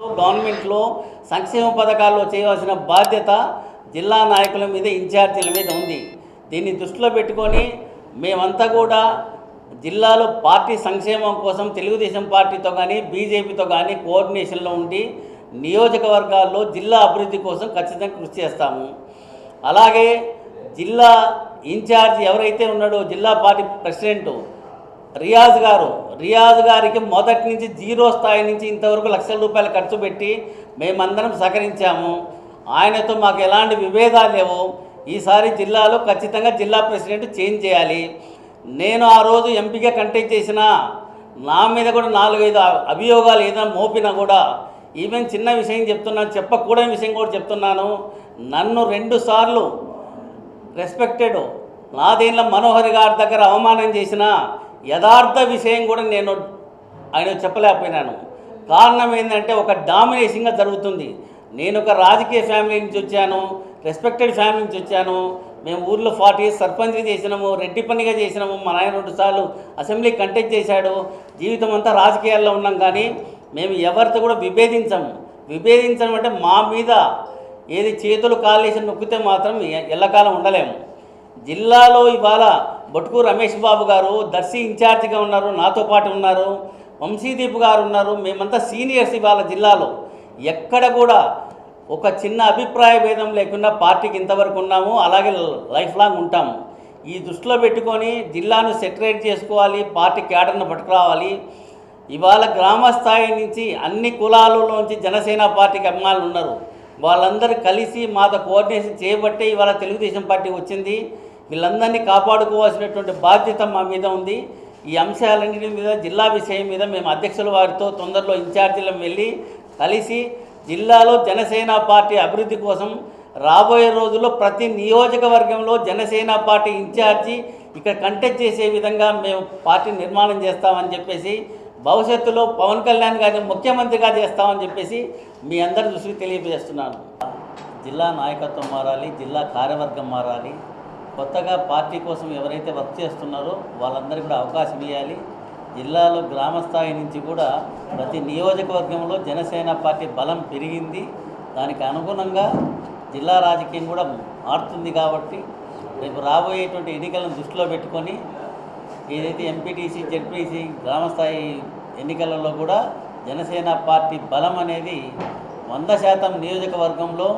గవర్నమెంట్లో సంక్షేమ పథకాల్లో చేయవలసిన బాధ్యత జిల్లా నాయకుల మీద ఇన్ఛార్జీల మీద ఉంది. దీన్ని దృష్టిలో పెట్టుకొని మేమంతా కూడా జిల్లాలో పార్టీ సంక్షేమం కోసం తెలుగుదేశం పార్టీతో కానీ బీజేపీతో కానీ కోఆర్డినేషన్లో ఉండి నియోజకవర్గాల్లో జిల్లా అభివృద్ధి కోసం ఖచ్చితంగా కృషి చేస్తాము. అలాగే జిల్లా ఇన్ఛార్జ్ ఎవరైతే ఉన్నాడో జిల్లా పార్టీ ప్రెసిడెంటు రియాజ్ గారు రియాజ్ గారికి మొదటి నుంచి జీరో స్థాయి నుంచి ఇంతవరకు లక్షల రూపాయలు ఖర్చు పెట్టి మేమందరం సహకరించాము. ఆయనతో మాకు ఎలాంటి విభేదాలు లేవు. ఈసారి జిల్లాలో ఖచ్చితంగా జిల్లా ప్రెసిడెంట్ చేంజ్ చేయాలి. నేను ఆ రోజు ఎంపీగా కంటెక్ట్ చేసిన నా మీద కూడా నాలుగైదు అభియోగాలు ఏదైనా మోపినా కూడా ఈవెన్ చిన్న విషయం చెప్తున్నాను చెప్పకూడని విషయం కూడా చెప్తున్నాను. నన్ను రెండు సార్లు రెస్పెక్టెడ్ దీనిలో మనోహర్ గారి దగ్గర అవమానం చేసిన యథార్థ విషయం కూడా నేను ఆయన చెప్పలేకపోయినాను. కారణం ఏంటంటే ఒక డామినేషన్గా జరుగుతుంది. నేను ఒక రాజకీయ ఫ్యామిలీ నుంచి వచ్చాను రెస్పెక్టెడ్ ఫ్యామిలీ నుంచి వచ్చాను. మేము ఊర్లో ఫార్టీ ఇయర్స్ సర్పంచ్గా చేసినాము రెడ్డి పనిగా చేసినాము మా నాయన రెండు సార్లు అసెంబ్లీ కంటెక్ట్ చేశాడు. జీవితం అంతా రాజకీయాల్లో ఉన్నాం కానీ మేము ఎవరితో కూడా విభేదించము. విభేదించడం అంటే మా మీద ఏది చేతులు కాలేసి నొక్కితే మాత్రం ఎల్లకాలం ఉండలేము. జిల్లాలో ఇవాళ బొట్టుకు రమేష్ బాబు గారు దర్శి ఇన్ఛార్జిగా ఉన్నారు నాతో పాటు ఉన్నారు. వంశీదీప్ గారు ఉన్నారు. మేమంతా సీనియర్స్ ఇవాళ జిల్లాలో. ఎక్కడ కూడా ఒక చిన్న అభిప్రాయ భేదం లేకుండా పార్టీకి ఇంతవరకు ఉన్నాము. అలాగే లైఫ్ లాంగ్ ఉంటాము. ఈ దృష్టిలో పెట్టుకొని జిల్లాను సెటరేట్ చేసుకోవాలి పార్టీ క్యాడర్ను పట్టుకురావాలి. ఇవాళ గ్రామ స్థాయి నుంచి అన్ని కులాలలోంచి జనసేన పార్టీకి అభిమానులు ఉన్నారు. వాళ్ళందరూ కలిసి మాతో కోఆర్డినేషన్ చేయబట్టే ఇవాళ తెలుగుదేశం పార్టీ వచ్చింది. వీళ్ళందరినీ కాపాడుకోవాల్సినటువంటి బాధ్యత మా మీద ఉంది. ఈ అంశాలన్నిటి మీద జిల్లా విషయం మీద మేము అధ్యక్షుల వారితో తొందరలో ఇన్ఛార్జీలను వెళ్ళి కలిసి జిల్లాలో జనసేన పార్టీ అభివృద్ధి కోసం రాబోయే రోజుల్లో ప్రతి నియోజకవర్గంలో జనసేన పార్టీ ఇన్ఛార్జి ఇక్కడ కంటెక్ట్ చేసే విధంగా మేము పార్టీ నిర్మాణం చేస్తామని చెప్పేసి భవిష్యత్తులో పవన్ కళ్యాణ్ గారిని ముఖ్యమంత్రిగా చేస్తామని చెప్పేసి మీ అందరి దృష్టికి తెలియజేస్తున్నాను జిల్లా నాయకత్వం మారాలి జిల్లా కార్యవర్గం మారాలి. కొత్తగా పార్టీ కోసం ఎవరైతే వర్క్ చేస్తున్నారో వాళ్ళందరికీ కూడా అవకాశం ఇవ్వాలి. జిల్లాలో గ్రామ స్థాయి నుంచి కూడా ప్రతి నియోజకవర్గంలో జనసేన పార్టీ బలం పెరిగింది. దానికి అనుగుణంగా జిల్లా రాజకీయం కూడా మారుతుంది కాబట్టి రేపు రాబోయేటువంటి ఎన్నికలను దృష్టిలో పెట్టుకొని ఏదైతే ఎంపీటీసీ జెడ్పీసీ గ్రామస్థాయి ఎన్నికలలో కూడా జనసేన పార్టీ బలం అనేది వంద శాతం నియోజకవర్గంలో